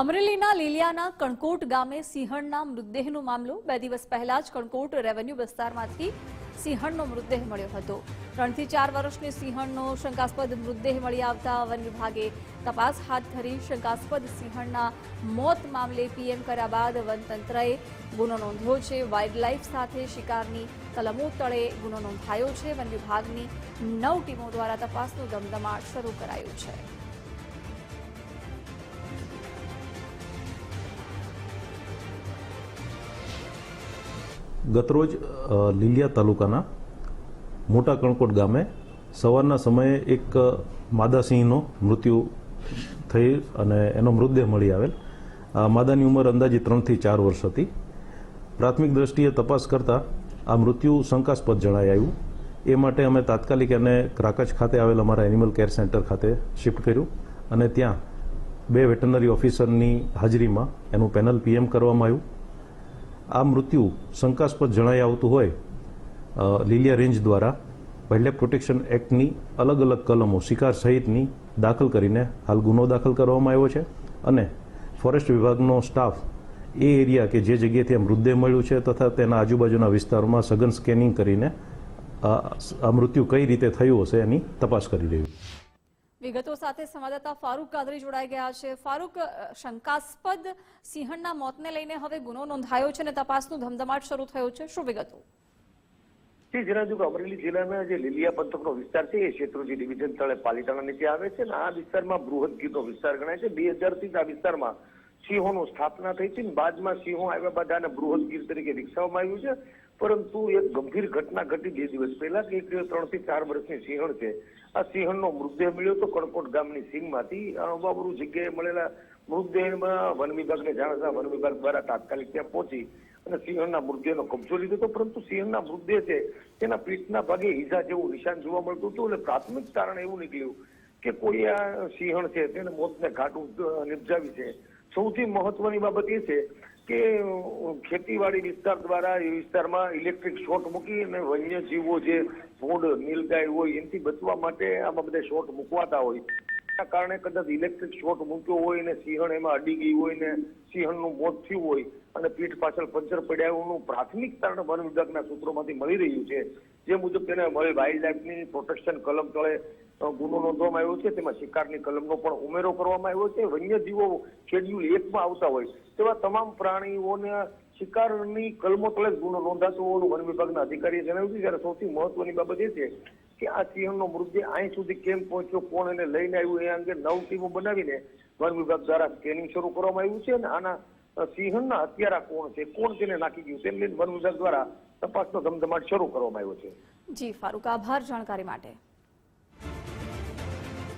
અમરેલીના લીલિયાના કણકોટ ગામે સિંહણના મૃતદેહનો મામલો. બે દિવસ પહેલા જ કણકોટ રેવન્યુ વિસ્તારમાંથી સિંહણનો મૃતદેહ મળ્યો હતો. ત્રણથી ચાર વર્ષની સિંહણનો શંકાસ્પદ મૃતદેહ મળી આવતા વન વિભાગે તપાસ હાથ ધરી શંકાસ્પદ સિંહણના મોત મામલે પીએમ કર્યા બાદ વનતંત્રએ ગુનો નોંધ્યો છે. વાઇલ્ડલાઇફ સાથે શિકારની કલમો તળે ગુનો નોંધાયો છે. વન વિભાગની નવ ટીમો દ્વારા તપાસનો ધમધમાટ શરૂ કરાયો છે. ગતરોજ લીલિયા તાલુકાના મોટા કણકોટ ગામે સવારના સમયે એક માદાસિંહનો માદા સિંહનો મૃત્યુ થઈ અને એનો મૃતદેહ મળી આવેલ. માદાની ઉંમર અંદાજે ત્રણથી ચાર વર્ષ હતી. પ્રાથમિક દ્રષ્ટિએ તપાસ કરતા આ મૃત્યુ શંકાસ્પદ જણાઈ આવ્યું. એ માટે અમે તાત્કાલિક એને ક્રાકચ ખાતે આવેલ અમારા એનિમલ કેર સેન્ટર ખાતે શિફ્ટ કર્યું અને ત્યાં બે વેટરનરી ઓફિસરની હાજરીમાં એનું પેનલ પીએમ કરવામાં આવ્યું. આ મૃત્યુ શંકાસ્પદ જણાઈ આવતું હોય લીલિયા રેન્જ દ્વારા વાઇલ્ડલાઇફ પ્રોટેક્શન એક્ટની અલગ અલગ કલમો શિકાર સહિતની દાખલ કરીને હાલ ગુનો દાખલ કરવામાં આવ્યો છે અને ફોરેસ્ટ વિભાગનો સ્ટાફ એ એરિયા કે જે જગ્યાએથી આ મૃતદેહ મળ્યું છે તથા તેના આજુબાજુના વિસ્તારોમાં સઘન સ્કેનિંગ કરીને આ મૃત્યુ કઈ રીતે થયું હશે એની તપાસ કરી રહ્યું છે. વિગતો સાથે સંવાદદાતા ફારૂક કાદરી જોડાઈ ગયા છે. ફારૂક શંકાસ્પદ સિંહણના મોતને લઈને હવે ગુનો નોંધાયો છે અને તપાસનું ધમધમાટ શરૂ થયો છે. શું વિગતો? જી જણાવ્યું અમરેલી જિલ્લાના જે લીલિયા પંથકનો વિસ્તાર છે, એ શેત્રુજી ડિવિઝન તળે પાલીતાણા નીચે આવે છે અને આ વિસ્તારમાં બૃહદ ગીરનો વિસ્તાર ગણાય છે. બે હજારથી આ વિસ્તારમાં સિંહોનું સ્થાપના થઈ છે અને બાદમાં સિંહો આવ્યા બાદ આને બૃહદ ગીર તરીકે વિકસાવવામાં આવ્યું છે. પરંતુ એક ગંભીર ઘટના ઘટી બે દિવસ પહેલા કે ત્રણથી ચાર વર્ષની સિંહણ છે. આ સિંહણનો મૃતદેહ મળ્યો તો કણકોટ ગામની સિંહમાંથી અવાબરૂ જગ્યાએ મળેલા મૃતદેહમાં વન વિભાગને જાણ થતા વન વિભાગ દ્વારા તાત્કાલિક ત્યાં પહોંચી અને સિંહણના મૃતદેહનો કબજો લીધો હતો. પરંતુ સિંહણના મૃતદેહ છે તેના પીઠના ભાગે ઈજા જેવું નિશાન જોવા મળતું હતું એટલે પ્રાથમિક કારણ એવું નીકળ્યું કે કોઈ આ સિંહણ છે તેને મોતને ઘાટ નિપજાવી છે. સૌથી મહત્વની બાબત એ છે કે ખેતીવાડી વિસ્તાર દ્વારા એ વિસ્તારમાં ઇલેક્ટ્રિક શોટ મૂકી અને વન્ય જીવો જે ભૂંડ નીલગાય હોય, એનાથી બચવા માટે આમાં બધા શોટ મૂકવાતા હોય. એના કારણે કદાચ ઇલેક્ટ્રિક શોર્ટ મૂક્યો હોય ને સિંહણ એમાં અડી ગઈ હોય ને સિંહણનું મોત થયું હોય અને પીઠ પાછળ પંચર પડ્યા હોવાનું પ્રાથમિક કારણ વન વિભાગના સૂત્રોમાંથી મળી રહ્યું છે. જે મુજબ તેને મળી વાઇલ્ડ લાઇફની પ્રોટેક્શન કલમ તળે ગુનો નોંધવામાં આવ્યો છે. તેમાં શિકારની કલમનો પણ ઉમેરો કરવામાં આવ્યો છે. વન્યજીવો શેડ્યુલ એકમાં આવતા હોય તેવા તમામ પ્રાણીઓને શિકારની કલમો તળે ગુનો નોંધાતો હોવાનું વન વિભાગના અધિકારીએ જણાવ્યું છે. જ્યારે સૌથી મહત્વની બાબત એ છે કે આ સિંહણનો મૃતદેહ અહીં સુધી કેમ પહોંચ્યો, કોણ એને લઈને આવ્યું, એ અંગે નવ ટીમો બનાવીને વન વિભાગ દ્વારા સ્કેનિંગ શરૂ કરવામાં આવ્યું છે અને આના સિંહણના હત્યારા કોણ છે, કોણ તેને નાખી ગયું તેમ લઈને વન વિભાગ દ્વારા તપાસનો ધમધમાટ શરૂ કરવામાં આવ્યો છે. જી, ફારૂક, આભાર જાણકારી માટે.